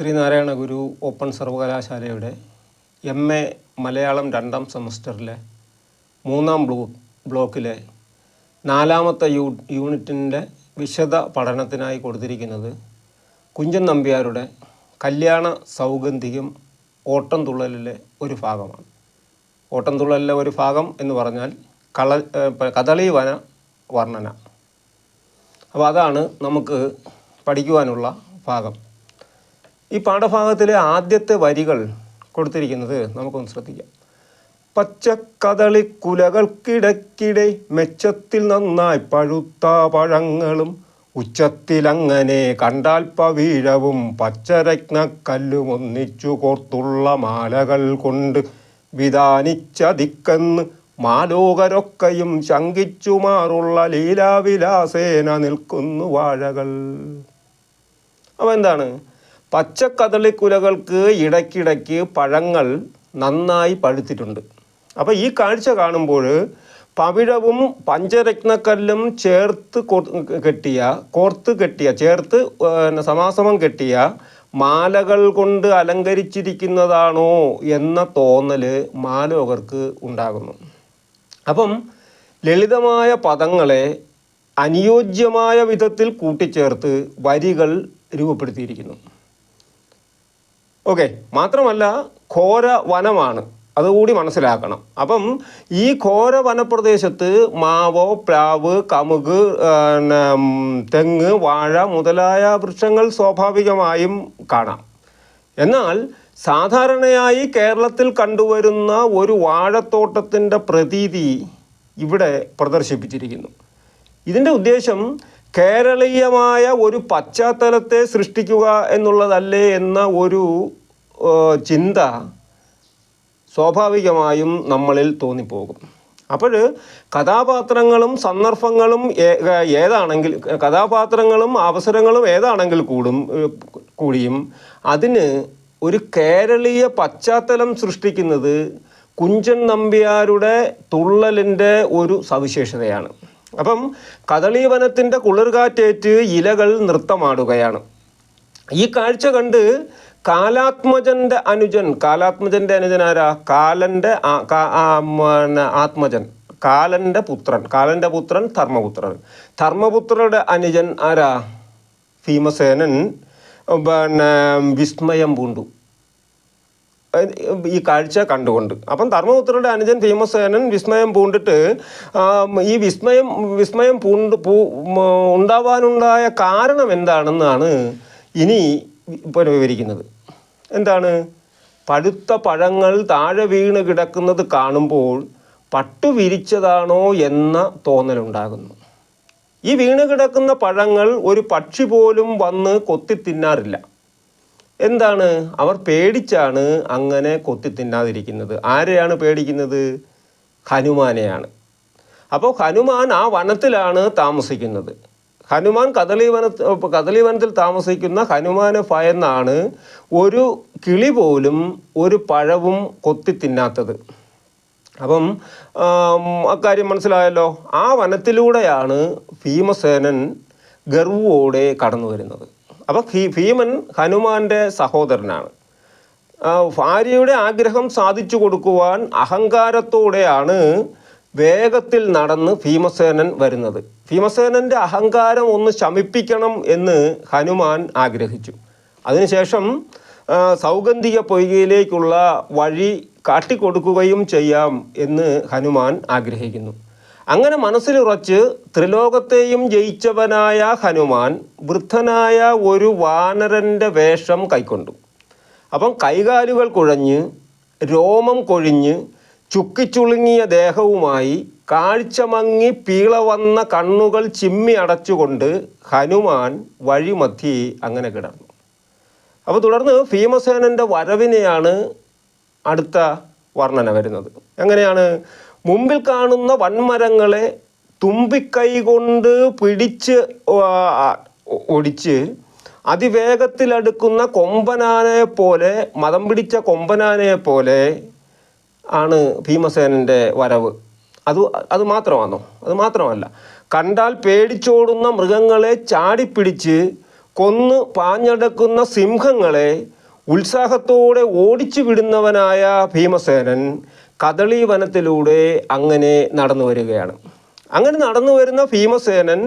Sreenarayana Guru open സർവകലാശാലയുടെ M A Malayalam രണ്ടാം സെമസ്റ്ററിലെ മൂന്നാം ബ്ലോ ബ്ലോക്കിലെ നാലാമത്തെ യൂ യൂണിറ്റിന്റെ വിശദ പഠനത്തിനായി കൊടുത്തിരിക്കുന്നത് കുഞ്ചൻ നമ്പ്യാരുടെ കല്യാണ സൗഗന്ധികം ഓട്ടംതുള്ളലിലെ ഒരു ഭാഗമാണ്. ഓട്ടംതുള്ളലിലെ ഒരു ഭാഗം എന്ന് പറഞ്ഞാൽ കള കദളി വന വർണന. അപ്പോൾ അതാണ് നമുക്ക് പഠിക്കുവാനുള്ള ഭാഗം. ഈ പാഠഭാഗത്തിലെ ആദ്യത്തെ വരികൾ കൊടുത്തിരിക്കുന്നത് നമുക്കൊന്ന് ശ്രദ്ധിക്കാം. പച്ചക്കതളി കുലകൾക്കിടക്കിടെ മെച്ചത്തിൽ നന്നായി പഴുത്ത പഴങ്ങളും ഉച്ചത്തിലങ്ങനെ കണ്ടാൽ പവീഴവും പച്ചരത്നക്കല്ലും ഒന്നിച്ചു കോർത്തുള്ള മാലകൾ കൊണ്ട് വിധാനിച്ചതിക്കെന്ന് മാലോകരൊക്കെയും ശങ്കിച്ചുമാറുള്ള ലീലാവിലാസേന നിൽക്കുന്നു വാഴകൾ. അപ്പോൾ എന്താണ്? പച്ചക്കദളിക്കുലകൾക്ക് ഇടയ്ക്കിടയ്ക്ക് പഴങ്ങൾ നന്നായി പഴുത്തിട്ടുണ്ട്. അപ്പോൾ ഈ കാഴ്ച കാണുമ്പോൾ പവിഴവും പഞ്ചരത്നക്കല്ലും ചേർത്ത് കെട്ടിയ കോർത്ത് കെട്ടിയ ചേർത്ത് സമാസമം കെട്ടിയ മാലകൾ കൊണ്ട് അലങ്കരിച്ചിരിക്കുന്നതാണോ എന്ന തോന്നൽ മാലോകർക്ക് ഉണ്ടാകുന്നു. അപ്പം ലളിതമായ പദങ്ങളെ അനുയോജ്യമായ വിധത്തിൽ കൂട്ടിച്ചേർത്ത് വരികൾ രൂപപ്പെടുത്തിയിരിക്കുന്നു. ഓക്കെ മാത്രമല്ല ഘോര വനമാണ് അതുകൂടി മനസ്സിലാക്കണം. അപ്പം ഈ ഘോര വനപ്രദേശത്ത് മാവോ പ്ലാവ് കമുക് തെങ്ങ് വാഴ മുതലായ വൃക്ഷങ്ങൾ സ്വാഭാവികമായും കാണാം. എന്നാൽ സാധാരണയായി കേരളത്തിൽ കണ്ടുവരുന്ന ഒരു വാഴത്തോട്ടത്തിന്റെ പ്രതീതി ഇവിടെ പ്രദർശിപ്പിച്ചിരിക്കുന്നു. ഇതിന്റെ ഉദ്ദേശം കേരളീയമായ ഒരു പശ്ചാത്തലത്തെ സൃഷ്ടിക്കുക എന്നുള്ളതല്ലേ എന്ന ഒരു ചിന്ത സ്വാഭാവികമായും നമ്മളിൽ തോന്നിപ്പോകും. അപ്പോൾ കഥാപാത്രങ്ങളും സന്ദർഭങ്ങളും ഏതാണെങ്കിൽ കഥാപാത്രങ്ങളും അവസരങ്ങളും ഏതാണെങ്കിൽ കൂടും കൂടിയും അതിന് ഒരു കേരളീയ പശ്ചാത്തലം സൃഷ്ടിക്കുന്നത് കുഞ്ചൻ നമ്പ്യാരുടെ തുള്ളലിന്റെ ഒരു സവിശേഷതയാണ്. അപ്പം കദളീവനത്തിന്റെ കുളിർകാറ്റേറ്റ് ഇലകൾ നൃത്തമാടുകയാണ്. ഈ കാഴ്ച കണ്ട് കാലാത്മജന്റെ അനുജൻ കാലാത്മജന്റെ അനുജൻ ആരാ? കാലന്റെ ആത്മജൻ കാലന്റെ പുത്രൻ കാലന്റെ പുത്രൻ ധർമ്മപുത്രൻ. ധർമ്മപുത്രരുടെ അനുജൻ ആരാ? ഭീമസേനൻ പിന്നെ വിസ്മയം പൂണ്ടു. ഈ കാഴ്ച കണ്ടുകൊണ്ട്. അപ്പം ധർമ്മപുത്രരുടെ അനുജൻ ഭീമസേനൻ വിസ്മയം പൂണ്ടിട്ട് ഈ വിസ്മയം വിസ്മയം പൂണ്ട് പൂ ഉണ്ടാവാനുണ്ടായ കാരണം എന്താണെന്നാണ് ഇനി വിവരിക്കുന്നത്. എന്താണ്? പഴുത്ത പഴങ്ങൾ താഴെ വീണ് കിടക്കുന്നത് കാണുമ്പോൾ പട്ടു വിരിച്ചതാണോ എന്ന തോന്നലുണ്ടാകുന്നു. ഈ വീണ് കിടക്കുന്ന പഴങ്ങൾ ഒരു പക്ഷി പോലും വന്ന് കൊത്തി തിന്നാറില്ല. എന്താണ്? അവർ പേടിച്ചാണ് അങ്ങനെ കൊത്തി തിന്നാതിരിക്കുന്നത് ആരെയാണ് പേടിക്കുന്നത്? ഹനുമാനെയാണ്. അപ്പോൾ ഹനുമാൻ ആ വനത്തിലാണ് താമസിക്കുന്നത്. ഹനുമാൻ കദളി വന കദളി വനത്തിൽ താമസിക്കുന്ന ഹനുമാനെ ഭയന്നാണ് ഒരു കിളി പോലും ഒരു പഴവും കൊത്തി തിന്നാത്തത് അപ്പം അക്കാര്യം മനസ്സിലായല്ലോ? ആ വനത്തിലൂടെയാണ് ഭീമസേനൻ ഗർവോടെ കടന്നു വരുന്നത് അപ്പം ഭീ ഭീമൻ ഹനുമാന്റെ സഹോദരനാണ്. ഭാര്യയുടെ ആഗ്രഹം സാധിച്ചു കൊടുക്കുവാൻ അഹങ്കാരത്തോടെയാണ് വേഗത്തിൽ നടന്ന് ഭീമസേനൻ വരുന്നത്. ഭീമസേനന്റെ അഹങ്കാരം ഒന്ന് ശമിപ്പിക്കണം എന്ന് ഹനുമാൻ ആഗ്രഹിച്ചു. അതിനുശേഷം സൗഗന്ധിക പൊയ്കയിലേക്കുള്ള വഴി കാട്ടിക്കൊടുക്കുകയും ചെയ്യാം എന്ന് ഹനുമാൻ ആഗ്രഹിക്കുന്നു. അങ്ങനെ മനസ്സിലുറച്ച് ത്രിലോകത്തെയും ജയിച്ചവനായ ഹനുമാൻ വൃദ്ധനായ ഒരു വാനരന്റെ വേഷം കൈക്കൊണ്ടു. അപ്പം കൈകാലുകൾ കുഴഞ്ഞ് രോമം കൊഴിഞ്ഞ് ചുക്കിച്ചുളുങ്ങിയ ദേഹവുമായി കാഴ്ച മങ്ങി പീള വന്ന കണ്ണുകൾ ചിമ്മി അടച്ചുകൊണ്ട് ഹനുമാൻ വഴിമധ്യേ അങ്ങനെ കിടന്നു. അപ്പോൾ തുടർന്ന് ഭീമസേനന്റെ വരവിനെയാണ് അടുത്ത വർണന വരുന്നത്. എങ്ങനെയാണ്? മുമ്പിൽ കാണുന്ന വൻമരങ്ങളെ തുമ്പിക്കൈ കൊണ്ട് പിടിച്ച് ഒടിച്ച് അതിവേഗത്തിലടുക്കുന്ന കൊമ്പനാനയെ പോലെ മതം പിടിച്ച കൊമ്പനാനയെ പോലെ ആണ് ഭീമസേനന്റെ വരവ്. അത് അത് മാത്രമാണോ? അത് മാത്രമല്ല. കണ്ടാൽ പേടിച്ചോടുന്ന മൃഗങ്ങളെ ചാടിപ്പിടിച്ച് കൊന്ന് പാഞ്ഞടക്കുന്ന സിംഹങ്ങളെ ഉത്സാഹത്തോടെ ഓടിച്ചു വിടുന്നവനായ ഭീമസേനൻ കദളി വനത്തിലൂടെ അങ്ങനെ നടന്നു വരികയാണ്. അങ്ങനെ നടന്നു വരുന്ന ഭീമസേനൻ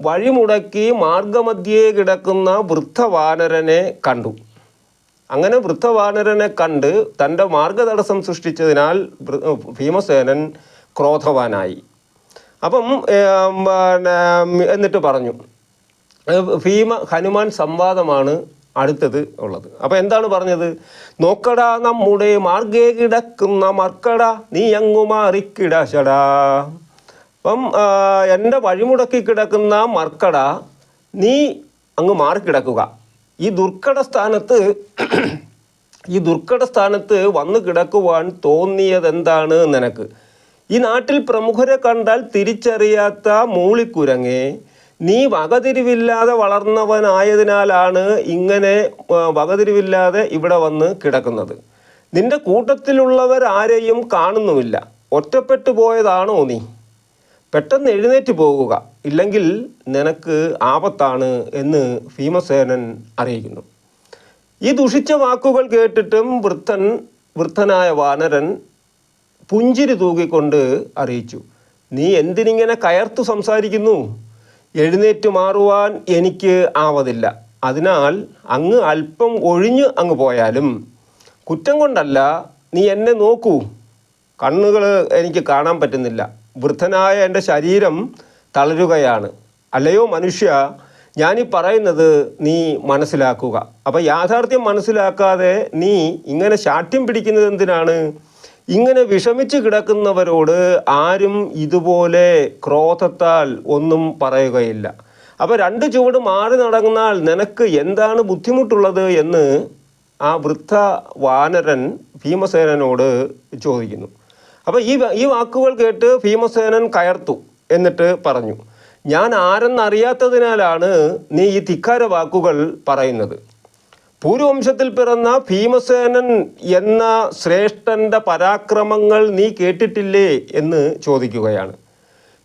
വഴിമുടക്കി മാർഗമധ്യേ കിടക്കുന്ന വൃദ്ധവാനരനെ കണ്ടു. അങ്ങനെ വൃദ്ധവാനരനെ കണ്ട് തന്റെ മാർഗതടസ്സം സൃഷ്ടിച്ചതിനാൽ ഭീമസേനൻ ക്രോധവാനായി. അപ്പം പിന്നെ, എന്നിട്ട് പറഞ്ഞു ഭീമ ഹനുമാൻ സംവാദമാണ് അടുത്തത് ഉള്ളത്. അപ്പോൾ എന്താണ് പറഞ്ഞത്? നോക്കടാ നമ്മുടെ മാർഗേ കിടക്കുന്ന മർക്കട നീ അങ്ങു മാറിക്കിടശടാ. അപ്പം എന്റെ വഴിമുടക്കി കിടക്കുന്ന മർക്കട നീ അങ്ങ് മാറിക്കിടക്കുക. ഈ ദുർഘട സ്ഥാനത്ത് ഈ ദുർഘട സ്ഥാനത്ത് വന്നു കിടക്കുവാൻ തോന്നിയതെന്താണ് നിനക്ക്? ഈ നാട്ടിൽ പ്രമുഖരെ കണ്ടാൽ തിരിച്ചറിയാത്ത മൂളിക്കുരങ്ങെ നീ വകതിരിവില്ലാതെ വളർന്നവനായതിനാലാണ് ഇങ്ങനെ വകതിരിവില്ലാതെ ഇവിടെ വന്ന് കിടക്കുന്നത്. നിന്റെ കൂട്ടത്തിലുള്ളവർ ആരെയും കാണുന്നുമില്ല. ഒറ്റപ്പെട്ടു പോയതാണോ നീ? പെട്ടെന്ന് എഴുന്നേറ്റ് പോകുക. ഇല്ലെങ്കിൽ നിനക്ക് ആപത്താണ് എന്ന് ഭീമസേനൻ അറിയിക്കുന്നു. ഈ ദുഷിച്ച വാക്കുകൾ കേട്ടിട്ടും വൃദ്ധൻ വൃദ്ധനായ വാനരൻ പുഞ്ചിരി തൂകിക്കൊണ്ട് അറിയിച്ചു. നീ എന്തിനിങ്ങനെ കയർത്തു സംസാരിക്കുന്നു? എഴുന്നേറ്റ് മാറുവാൻ എനിക്ക് ആവതില്ല. അതിനാൽ അങ്ങ് അല്പം ഒഴിഞ്ഞ് അങ്ങ് പോയാലും കുറ്റം കൊണ്ടല്ല നീ എന്നെ നോക്കൂ. കണ്ണുകൾ എനിക്ക് കാണാൻ പറ്റുന്നില്ല. വൃദ്ധനായ എന്റെ ശരീരം തളരുകയാണ്. അല്ലയോ മനുഷ്യ ഞാനീ പറയുന്നത് നീ മനസ്സിലാക്കുക. അപ്പോൾ യാഥാർത്ഥ്യം മനസ്സിലാക്കാതെ നീ ഇങ്ങനെ ശാഠ്യം പിടിക്കുന്നത് എന്തിനാണ്? ഇങ്ങനെ വിഷമിച്ച് കിടക്കുന്നവരോട് ആരും ഇതുപോലെ ക്രോധത്താൽ ഒന്നും പറയുകയില്ല. അപ്പോൾ രണ്ട് ചുവട് മാറി നടന്നാൽ നിനക്ക് എന്താണ് ബുദ്ധിമുട്ടുള്ളത് എന്ന് ആ വൃദ്ധ വാനരൻ ഭീമസേനോട് ചോദിക്കുന്നു. അപ്പോൾ ഈ ഈ വാക്കുകൾ കേട്ട് ഭീമസേനൻ കയർത്തു എന്നിട്ട് പറഞ്ഞു ഞാൻ ആരെന്നറിയാത്തതിനാലാണ് നീ ഈ ധിക്കാര വാക്കുകൾ പറയുന്നത്. പൂർവംശത്തിൽ പിറന്ന ഭീമസേനൻ എന്ന ശ്രേഷ്ഠന്റെ പരാക്രമങ്ങൾ നീ കേട്ടിട്ടില്ലേ എന്ന് ചോദിക്കുകയാണ്.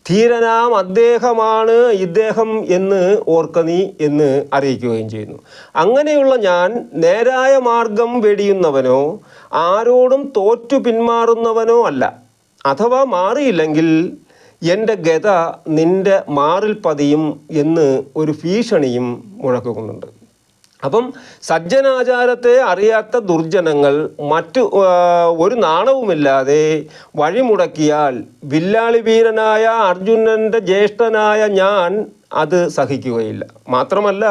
ധീരനാം അദ്ദേഹമാണ് ഇദ്ദേഹം എന്ന് ഓർക്ക നീ എന്ന് അറിയിക്കുകയും ചെയ്യുന്നു. അങ്ങനെയുള്ള ഞാൻ നേരായ മാർഗം വെടിയുന്നവനോ ആരോടും തോറ്റു പിന്മാറുന്നവനോ അല്ല. അഥവാ മാറിയില്ലെങ്കിൽ എന്റെ ഗത നിന്റെ മാറിൽ പതിയും എന്ന് ഒരു ഭീഷണിയും മുഴക്കുന്നുണ്ട്. അപ്പം സജ്ജനാചാരത്തെ അറിയാത്ത ദുർജനങ്ങൾ മറ്റു ഒരു നാണവുമില്ലാതെ വഴിമുടക്കിയാൽ വില്ലാളി വീരനായ അർജുനന്റെ ജ്യേഷ്ഠനായ ഞാൻ അത് സഹിക്കുകയില്ല. മാത്രമല്ല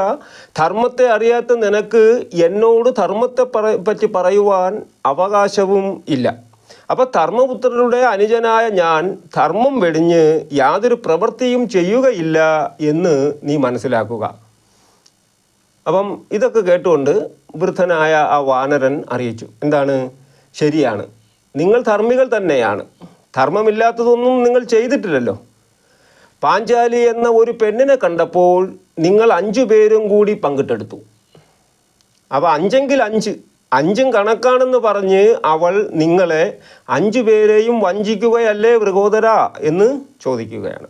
ധർമ്മത്തെ അറിയാത്ത നിനക്ക് എന്നോട് ധർമ്മത്തെ പറ്റി പറയുവാൻ അവകാശവും ഇല്ല. അപ്പം ധർമ്മപുത്രരുടെ അനുജനായ ഞാൻ ധർമ്മം വെടിഞ്ഞ് യാതൊരു പ്രവൃത്തിയും ചെയ്യുകയില്ല എന്ന് നീ മനസ്സിലാക്കുക. അപ്പം ഇതൊക്കെ കേട്ടുകൊണ്ട് വൃദ്ധനായ ആ വാനരൻ അറിയിച്ചു. എന്താണ്? ശരിയാണ്. നിങ്ങൾ ധർമ്മികൾ തന്നെയാണ്. ധർമ്മമില്ലാത്തതൊന്നും നിങ്ങൾ ചെയ്തിട്ടില്ലല്ലോ. പാഞ്ചാലി എന്ന ഒരു പെണ്ണിനെ കണ്ടപ്പോൾ നിങ്ങൾ അഞ്ചു പേരും കൂടി പങ്കിട്ടെടുത്തു. അപ്പോൾ അഞ്ചെങ്കിൽ അഞ്ച്. അഞ്ചും കണക്കാണെന്ന് പറഞ്ഞ് അവൾ നിങ്ങളെ അഞ്ചു പേരെയും വഞ്ചിക്കുകയല്ലേ വൃഗോദര എന്ന് ചോദിക്കുകയാണ്.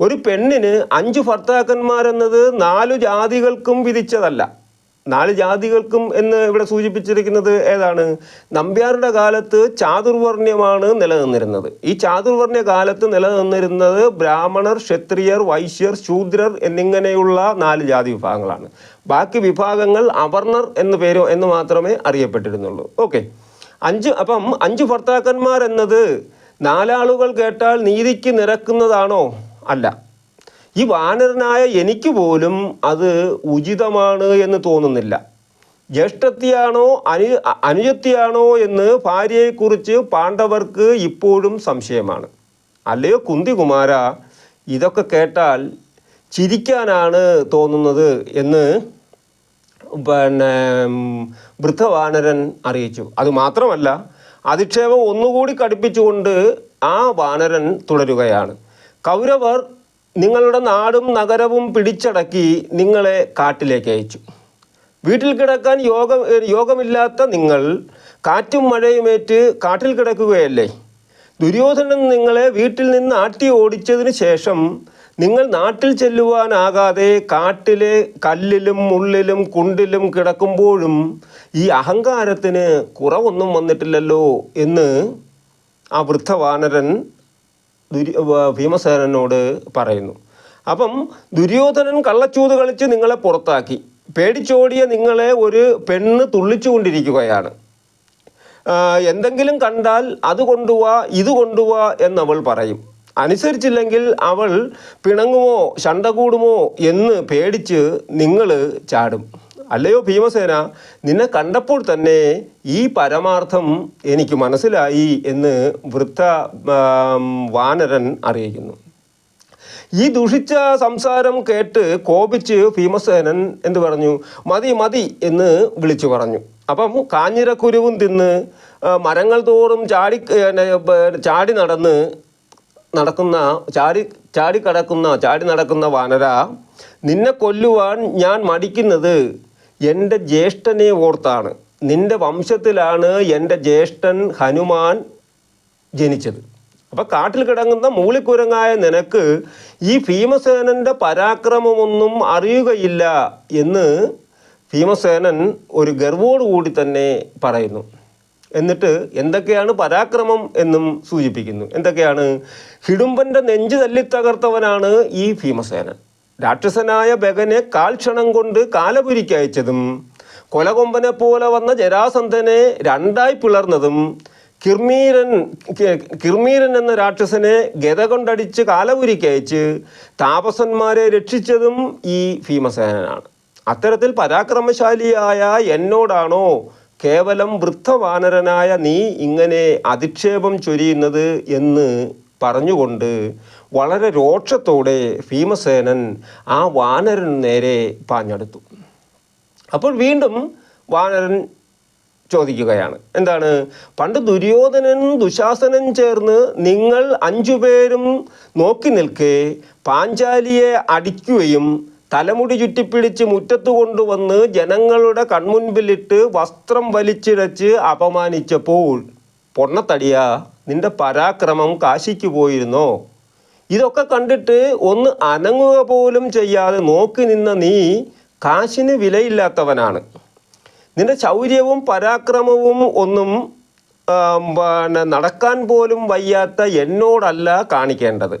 ഒരു പെണ്ണിന് അഞ്ച് ഭർത്താക്കന്മാരെന്നത് നാലു ജാതികൾക്കും വിധിച്ചതല്ല. നാല് ജാതികൾക്കും എന്ന് ഇവിടെ സൂചിപ്പിച്ചിരിക്കുന്നത് ഏതാണ്? നമ്പ്യാരുടെ കാലത്ത് ചാതുർവർണ്യമാണ് നിലനിന്നിരുന്നത്. ഈ ചാതുർവർണ്യ കാലത്ത് നിലനിന്നിരുന്നത് ബ്രാഹ്മണർ ക്ഷത്രിയർ വൈശ്യർ ശൂദ്രർ എന്നിങ്ങനെയുള്ള നാല് ജാതി വിഭാഗങ്ങളാണ്. ബാക്കി വിഭാഗങ്ങൾ അവർണർ എന്ന പേരോ എന്ന് മാത്രമേ അറിയപ്പെട്ടിരുന്നുള്ളൂ. ഓക്കെ. അഞ്ച് അപ്പം അഞ്ച് ഭർത്താക്കന്മാർ എന്നത് നാലാളുകൾ കേട്ടാൽ നീതിക്ക് നിരക്കുന്നതാണോ? അല്ല. ഈ വാനരനായ എനിക്ക് പോലും അത് ഉചിതമാണ് എന്ന് തോന്നുന്നില്ല. ജ്യേഷ്ഠത്തിയാണോ അനു അനുജത്തിയാണോ എന്ന് ഭാര്യയെക്കുറിച്ച് പാണ്ഡവർക്ക് ഇപ്പോഴും സംശയമാണ്. അല്ലയോ കുന്തികുമാര ഇതൊക്കെ കേട്ടാൽ ചിരിക്കാനാണ് തോന്നുന്നത് എന്ന് പിന്നെ വൃദ്ധവാനരൻ അറിയിച്ചു. അത് മാത്രമല്ല അധിക്ഷേപം ഒന്നുകൂടി കടുപ്പിച്ചുകൊണ്ട് ആ വാനരൻ തുടരുകയാണ്. കൗരവർ നിങ്ങളുടെ നാടും നഗരവും പിടിച്ചടക്കി നിങ്ങളെ കാട്ടിലേക്ക് അയച്ചു. വീട്ടിൽ കിടക്കാൻ യോഗം യോഗമില്ലാത്ത നിങ്ങൾ കാറ്റും മഴയുമേറ്റ് കാട്ടിൽ കിടക്കുകയല്ലേ? ദുര്യോധനൻ നിങ്ങളെ വീട്ടിൽ നിന്ന് ആട്ടി ഓടിച്ചതിന് ശേഷം നിങ്ങൾ നാട്ടിൽ ചെല്ലുവാനാകാതെ കാട്ടിലെ കല്ലിലും മുള്ളിലും കുണ്ടിലും കിടക്കുമ്പോഴും ഈ അഹങ്കാരത്തിന് കുറവൊന്നും വന്നിട്ടില്ലല്ലോ എന്ന് ആ വൃദ്ധവാനരൻ ദുര്യ ഭീമസേനോട് പറയുന്നു. അപ്പം ദുര്യോധനൻ കള്ളച്ചൂത് കളിച്ച് നിങ്ങളെ പുറത്താക്കി. പേടിച്ചോടിയ നിങ്ങളെ ഒരു പെണ്ണ് തുള്ളിച്ചുകൊണ്ടിരിക്കുകയാണ്. എന്തെങ്കിലും കണ്ടാൽ അത് കൊണ്ടുവാ ഇത് കൊണ്ടുവാ എന്നവൾ പറയും. അനുസരിച്ചില്ലെങ്കിൽ അവൾ പിണങ്ങുമോ ശണ്ട കൂടുമോ എന്ന് പേടിച്ച് നിങ്ങൾ ചാടും. അല്ലയോ ഭീമസേന? നിന്നെ കണ്ടപ്പോൾ തന്നെ ഈ പരമാർത്ഥം എനിക്ക് മനസ്സിലായി എന്ന് വൃദ്ധ വാനരൻ അറിയിക്കുന്നു. ഈ ദുഷിച്ച സംസാരം കേട്ട് കോപിച്ച് ഭീമസേനൻ എന്ത് പറഞ്ഞു? മതി മതി എന്ന് വിളിച്ചു പറഞ്ഞു. അപ്പം കാഞ്ഞിരക്കുരുവും തിന്ന് മരങ്ങൾ തോറും ചാടി ചാടി നടന്ന് നടക്കുന്ന ചാടി ചാടി കടക്കുന്ന ചാടി നടക്കുന്ന വാനര നിന്നെ കൊല്ലുവാൻ ഞാൻ മടിക്കുന്നത് എന്റെ ജ്യേഷ്ഠനെ ഓർത്താണ്. നിന്റെ വംശത്തിലാണ് എന്റെ ജ്യേഷ്ഠൻ ഹനുമാൻ ജനിച്ചത്. അപ്പം കാട്ടിൽ കിടങ്ങുന്ന മൂളിക്കുരങ്ങായ നിനക്ക് ഈ ഭീമസേനന്റെ പരാക്രമമൊന്നും അറിയുകയില്ല എന്ന് ഭീമസേനൻ ഒരു ഗർവോടുകൂടി തന്നെ പറയുന്നു. എന്നിട്ട് എന്തൊക്കെയാണ് പരാക്രമം എന്നും സൂചിപ്പിക്കുന്നു. എന്തൊക്കെയാണ്? ഹിഡുംബന്റെ നെഞ്ചു തല്ലിത്തകർത്തവനാണ് ഈ ഭീമസേനൻ. രാക്ഷസനായ ബഗനെ കാൽക്ഷണം കൊണ്ട് കാലപുരിക്കയച്ചതും കൊലകൊമ്പനെ പോലെ വന്ന ജരാസന്ധനെ രണ്ടായി പിളർന്നതും കിർമീരൻ കിർമീരൻ എന്ന രാക്ഷസനെ ഗത കൊണ്ടടിച്ച് കാലപുരിക്കയച്ച് താപസന്മാരെ രക്ഷിച്ചതും ഈ ഭീമസേനനാണ്. അത്തരത്തിൽ പരാക്രമശാലിയായ എന്നോടാണോ കേവലം വൃദ്ധവാനരനായ നീ ഇങ്ങനെ അധിക്ഷേപം ചൊരിയുന്നത് എന്ന് പറഞ്ഞുകൊണ്ട് വളരെ രോക്ഷത്തോടെ ഭീമസേനൻ ആ വാനരൻ നേരെ പാഞ്ഞെടുത്തു. അപ്പോൾ വീണ്ടും വാനരൻ ചോദിക്കുകയാണ് എന്താണ്? പണ്ട് ദുര്യോധനനും ദുശാസനും ചേർന്ന് നിങ്ങൾ അഞ്ചുപേരും നോക്കി നിൽക്കെ പാഞ്ചാലിയെ അടിക്കുകയും തലമുടി ചുറ്റിപ്പിടിച്ച് മുറ്റത്ത് കൊണ്ടുവന്ന് ജനങ്ങളുടെ കൺമുൻപിലിട്ട് വസ്ത്രം വലിച്ചിഴച്ച് അപമാനിച്ചപ്പോൾ പൊണ്ണത്തടിയ നിന്റെ പരാക്രമം കാശിക്ക് പോയിരുന്നോ? ഇതൊക്കെ കണ്ടിട്ട് ഒന്ന് അനങ്ങുക പോലും ചെയ്യാതെ നോക്കി നിന്ന നീ കാശിന് വിലയില്ലാത്തവനാണ്. നിന്റെ ശൗര്യവും പരാക്രമവും ഒന്നും പിന്നെ നടക്കാൻ പോലും വയ്യാത്ത എന്നോടല്ല കാണിക്കേണ്ടത്.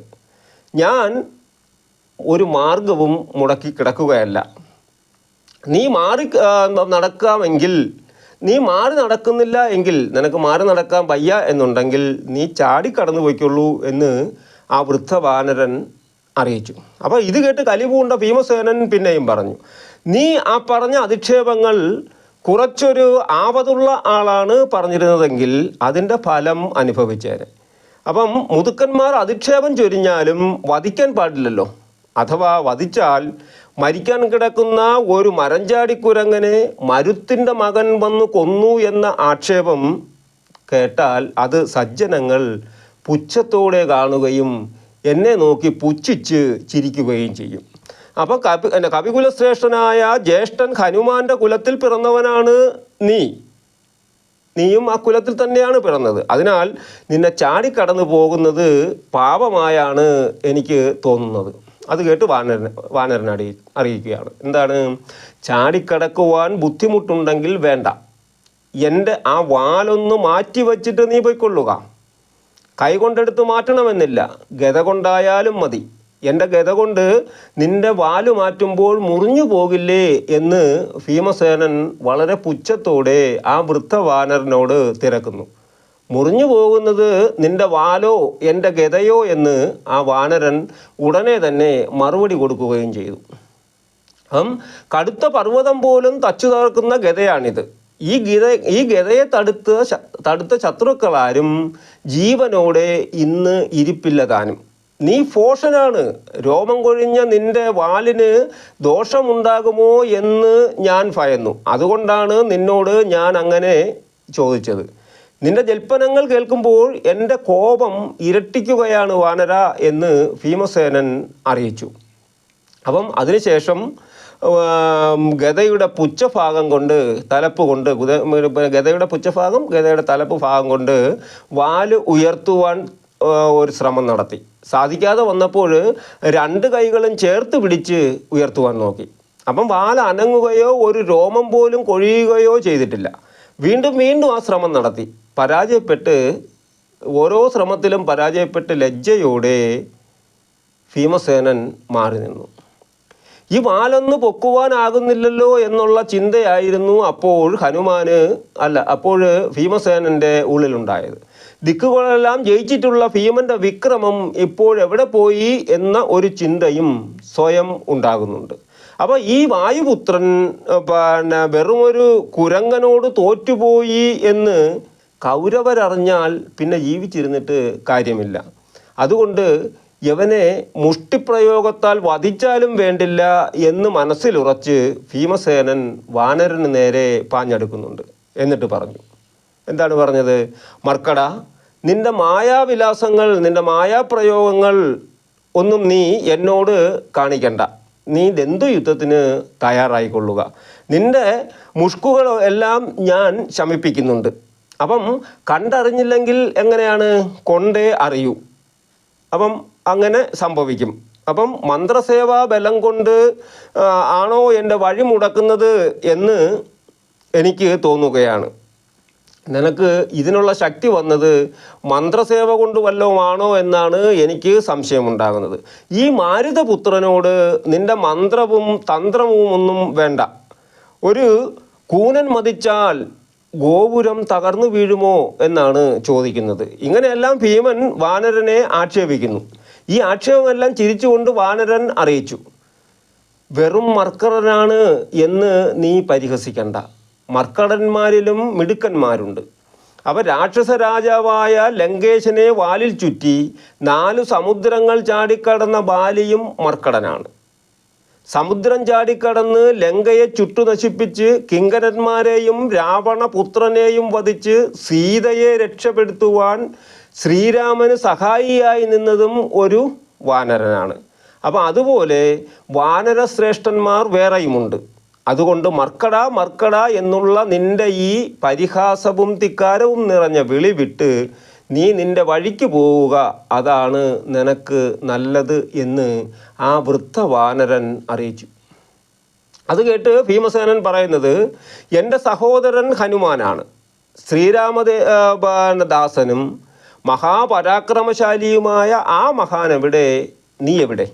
ഞാൻ ഒരു മാർഗവും മുടക്കി കിടക്കുകയല്ല. നീ മാറി നടക്കാമെങ്കിൽ നീ മാറി നടക്കുന്നില്ല എങ്കിൽ നിനക്ക് മാറി നടക്കാൻ വയ്യ എന്നുണ്ടെങ്കിൽ നീ ചാടി കടന്നു പോയിക്കൊള്ളൂ എന്ന് ആ വൃദ്ധവാനരൻ അറിയിച്ചു. അപ്പോൾ ഇത് കേട്ട് കലിപൂണ്ട ഭീമസേനൻ പിന്നെയും പറഞ്ഞു നീ ആ പറഞ്ഞ അധിക്ഷേപങ്ങൾ കുറച്ചൊരു ആവതുള്ള ആളാണ് പറഞ്ഞിരുന്നതെങ്കിൽ അതിന്റെ ഫലം അനുഭവിച്ചേനെ അപ്പം മുതുക്കന്മാർ അധിക്ഷേപം ചൊരിഞ്ഞാലും വധിക്കാൻ പാടില്ലല്ലോ. അഥവാ വധിച്ചാൽ മരിക്കാൻ കിടക്കുന്ന ഒരു മരഞ്ചാടിക്കുരങ്ങനെ മരുത്തിന്റെ മകൻ വന്ന് കൊന്നു എന്ന ആക്ഷേപം കേട്ടാൽ അത് സജ്ജനങ്ങൾ പുച്ഛത്തോടെ കാണുകയും എന്നെ നോക്കി പുച്ഛിച്ച് ചിരിക്കുകയും ചെയ്യും. അപ്പോൾ എന്റെ കവികുലശ്രേഷ്ഠനായ ജ്യേഷ്ഠൻ ഹനുമാന്റെ കുലത്തിൽ പിറന്നവനാണ് നീ. നീയും ആ കുലത്തിൽ തന്നെയാണ് പിറന്നത്. അതിനാൽ നിന്നെ ചാടിക്കടന്നു പോകുന്നത് പാപമായാണ് എനിക്ക് തോന്നുന്നത്. അത് കേട്ട് വാനരൻ വാനരൻ അടി അറിയിക്കുകയാണ്. എന്താണ്? ചാടിക്കടക്കുവാൻ ബുദ്ധിമുട്ടുണ്ടെങ്കിൽ വേണ്ട. എന്റെ ആ വാലൊന്ന് മാറ്റി വച്ചിട്ട് നീ പോയിക്കൊള്ളുക. കൈകൊണ്ടെടുത്ത് മാറ്റണമെന്നില്ല. ഗത കൊണ്ടായാലും മതി. എന്റെ ഗത കൊണ്ട് നിന്റെ വാൽ മാറ്റുമ്പോൾ മുറിഞ്ഞു പോകില്ലേ എന്ന് ഭീമസേനൻ വളരെ പുച്ഛത്തോടെ ആ വൃദ്ധവാനരനോട് തിരക്കുന്നു. മുറിഞ്ഞു പോകുന്നത് നിന്റെ വാലോ എന്റെ ഗതയോ എന്ന് ആ വാനരൻ ഉടനെ തന്നെ മറുപടി കൊടുക്കുകയും ചെയ്തു. അപ്പം കടുത്ത പർവതം പോലും തച്ചു തകർക്കുന്ന ഗതയാണിത്. ഈ ഗീത ഈ ഗതയെ തടുത്ത് തടുത്ത ശത്രുക്കളാരും ജീവനോടെ ഇന്ന് ഇരിപ്പില്ല താനും. നീ ഫോഷനാണ്. രോമം കൊഴിഞ്ഞ നിന്റെ വാലിന് ദോഷമുണ്ടാകുമോ എന്ന് ഞാൻ ഭയന്നു. അതുകൊണ്ടാണ് നിന്നോട് ഞാൻ അങ്ങനെ ചോദിച്ചത്. നിന്റെ ജൽപ്പനങ്ങൾ കേൾക്കുമ്പോൾ എന്റെ കോപം ഇരട്ടിക്കുകയാണ് വാനര എന്ന് ഭീമസേനൻ അറിയിച്ചു. അപ്പം അതിനുശേഷം ഗതയുടെ പുച്ഛഭാഗം കൊണ്ട് തലപ്പ് കൊണ്ട് ഗതയുടെ പുച്ഛഭാഗം ഗതയുടെ തലപ്പ് ഭാഗം കൊണ്ട് വാൽ ഉയർത്തുവാൻ ഒരു ശ്രമം നടത്തി. സാധിക്കാതെ വന്നപ്പോൾ രണ്ട് കൈകളും ചേർത്ത് പിടിച്ച് ഉയർത്തുവാൻ നോക്കി. അപ്പം വാൽ അനങ്ങുകയോ ഒരു രോമം പോലും കൊഴിയുകയോ ചെയ്തിട്ടില്ല. വീണ്ടും വീണ്ടും ആ ശ്രമം നടത്തി. പരാജയപ്പെട്ട് ഓരോ ശ്രമത്തിലും പരാജയപ്പെട്ട് ലജ്ജയോടെ ഭീമസേനൻ മാറി നിന്നു. ഈ വാലൊന്ന് പൊക്കുവാനാകുന്നില്ലല്ലോ എന്നുള്ള ചിന്തയായിരുന്നു അപ്പോൾ ഹനുമാന് അല്ല അപ്പോൾ ഭീമസേനന്റെ ഉള്ളിലുണ്ടായത്. ദിക്കുകളെല്ലാം ജയിച്ചിട്ടുള്ള ഭീമന്റെ വിക്രമം ഇപ്പോഴെവിടെ പോയി എന്ന ഒരു ചിന്തയും സ്വയം ഉണ്ടാകുന്നുണ്ട്. അപ്പോൾ ഈ വായുപുത്രൻ പിന്നെ വെറുമൊരു കുരങ്ങനോട് തോറ്റുപോയി എന്ന് കൗരവരറിഞ്ഞാൽ പിന്നെ ജീവിച്ചിരുന്നിട്ട് കാര്യമില്ല. അതുകൊണ്ട് യവനെ മുഷ്ടിപ്രയോഗത്താൽ വധിച്ചാലും വേണ്ടില്ല എന്ന് മനസ്സിലുറച്ച് ഭീമസേനൻ വാനരന് നേരെ പാഞ്ഞെടുക്കുന്നുണ്ട്. എന്നിട്ട് പറഞ്ഞു. എന്താണ് പറഞ്ഞത്? മർക്കട നിന്റെ മായാവിലാസങ്ങൾ നിന്റെ മായാപ്രയോഗങ്ങൾ ഒന്നും നീ എന്നോട് കാണിക്കണ്ട. നീ ദന്തു യുദ്ധത്തിന് തയ്യാറായിക്കൊള്ളുക. നിന്റെ മുഷ്കുകളെല്ലാം ഞാൻ ശമിപ്പിക്കുന്നുണ്ട്. അപ്പം കണ്ടറിഞ്ഞില്ലെങ്കിൽ എങ്ങനെയാണ്? കൊണ്ടേ അറിയൂ. അപ്പം അങ്ങനെ സംഭവിക്കും. അപ്പം മന്ത്രസേവാ ബലം കൊണ്ട് ആണോ എന്റെ വഴി മുടക്കുന്നത് എന്ന് എനിക്ക് തോന്നുകയാണ്. നിനക്ക് ഇതിനുള്ള ശക്തി വന്നത് മന്ത്രസേവ കൊണ്ട് വല്ലവുമാണോ എന്നാണ് എനിക്ക് സംശയമുണ്ടാകുന്നത്. ഈ മാരുതപുത്രനോട് നിന്റെ മന്ത്രവും തന്ത്രവും ഒന്നും വേണ്ട. ഒരു കൂനൻ മതിച്ചാൽ ഗോപുരം തകർന്നു വീഴുമോ എന്നാണ് ചോദിക്കുന്നത്. ഇങ്ങനെയെല്ലാം ഭീമൻ വാനരനെ ആക്ഷേപിക്കുന്നു. ഈ ആക്ഷേപമെല്ലാം ചിരിച്ചുകൊണ്ട് വാനരൻ അറിയിച്ചു. വെറും മർക്കടനാണ് എന്ന് നീ പരിഹസിക്കണ്ട. മർക്കടന്മാരിലും മിടുക്കന്മാരുണ്ട്. അവ രാക്ഷസ രാജാവായ ലങ്കേശനെ വാലിൽ ചുറ്റി നാലു സമുദ്രങ്ങൾ ചാടിക്കടന്ന ബാലിയും മർക്കടനാണ്. സമുദ്രം ചാടിക്കടന്ന് ലങ്കയെ ചുട്ടു നശിപ്പിച്ച് കിങ്കരന്മാരെയും രാവണപുത്രനെയും വധിച്ച് സീതയെ രക്ഷപ്പെടുത്തുവാൻ ശ്രീരാമന് സഹായിയായി നിന്നതും ഒരു വാനരനാണ്. അപ്പം അതുപോലെ വാനരശ്രേഷ്ഠന്മാർ വേറെയുമുണ്ട്. അതുകൊണ്ട് മർക്കട മർക്കട എന്നുള്ള നിന്റെ ഈ പരിഹാസവും തിക്കാരവും നിറഞ്ഞ വിളി വിട്ട് നീ നിന്റെ വഴിക്ക് പോവുക അതാണ് നിനക്ക് നല്ലത് എന്ന് ആ വൃദ്ധവാനരൻ അറിയിച്ചു. അത് കേട്ട് ഭീമസേനൻ പറയുന്നത് എന്റെ സഹോദരൻ ഹനുമാനാണ്. ശ്രീരാമദേ ദാസനും മഹാപരാക്രമശാലിയുമായ ആ മഹാൻ എവിടെ നീ എവിടെ?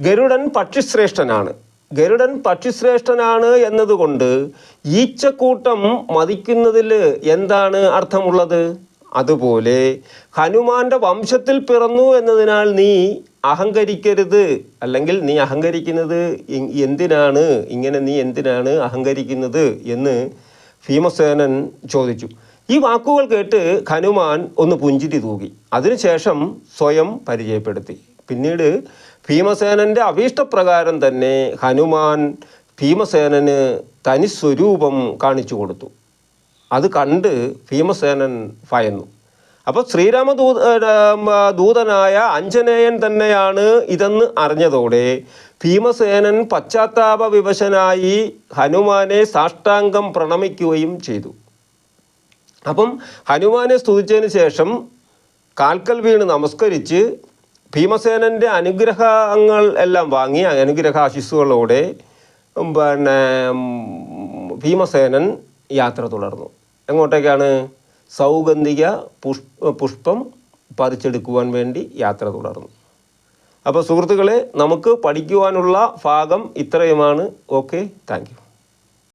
ഗരുഡൻ പക്ഷിശ്രേഷ്ഠനാണ്. ഗരുഡൻ പക്ഷിശ്രേഷ്ഠനാണ് എന്നതുകൊണ്ട് ഈച്ചക്കൂട്ടം മതിക്കുന്നതിൽ എന്താണ് അർത്ഥമുള്ളത്? അതുപോലെ ഹനുമാന്റെ വംശത്തിൽ പിറന്നു എന്നതിനാൽ നീ അഹങ്കരിക്കരുത്. അല്ലെങ്കിൽ നീ അഹങ്കരിക്കുന്നത് എന്തിനാണ്? ഇങ്ങനെ നീ എന്തിനാണ് അഹങ്കരിക്കുന്നത്? എന്ന് ഭീമസേനൻ ചോദിച്ചു. ഈ വാക്കുകൾ കേട്ട് ഹനുമാൻ ഒന്ന് പുഞ്ചിരി തൂകി. അതിനുശേഷം സ്വയം പരിചയപ്പെടുത്തി. പിന്നീട് ഭീമസേനന്റെ അഭീഷ്ടപ്രകാരം തന്നെ ഹനുമാൻ ഭീമസേനന് തനി സ്വരൂപം കാണിച്ചു കൊടുത്തു. അത് കണ്ട് ഭീമസേനൻ ഭയന്നു. അപ്പോൾ ശ്രീരാമദൂത ദൂതനായ അഞ്ജനേയൻ തന്നെയാണ് ഇതെന്ന് അറിഞ്ഞതോടെ ഭീമസേനൻ പശ്ചാത്താപ വിവശനായി ഹനുമാനെ സാഷ്ടാംഗം പ്രണമിക്കുകയും ചെയ്തു. അപ്പം ഹനുമാനെ സ്തുതിച്ചതിന് ശേഷം കാൽക്കൽ വീണ് നമസ്കരിച്ച് ഭീമസേനന്റെ അനുഗ്രഹങ്ങൾ എല്ലാം വാങ്ങി അനുഗ്രഹാശിസ്സുകളോടെ ഉം, പിന്നെ ഭീമസേനൻ യാത്ര തുടർന്നു. എങ്ങോട്ടേക്കാണ്? സൗഗന്ധിക പുഷ് പുഷ്പം പറിച്ചെടുക്കുവാൻ വേണ്ടി യാത്ര തുടർന്നു. അപ്പോൾ സുഹൃത്തുക്കളെ നമുക്ക് പഠിക്കുവാനുള്ള ഭാഗം ഇത്രയുമാണ്. Okay thank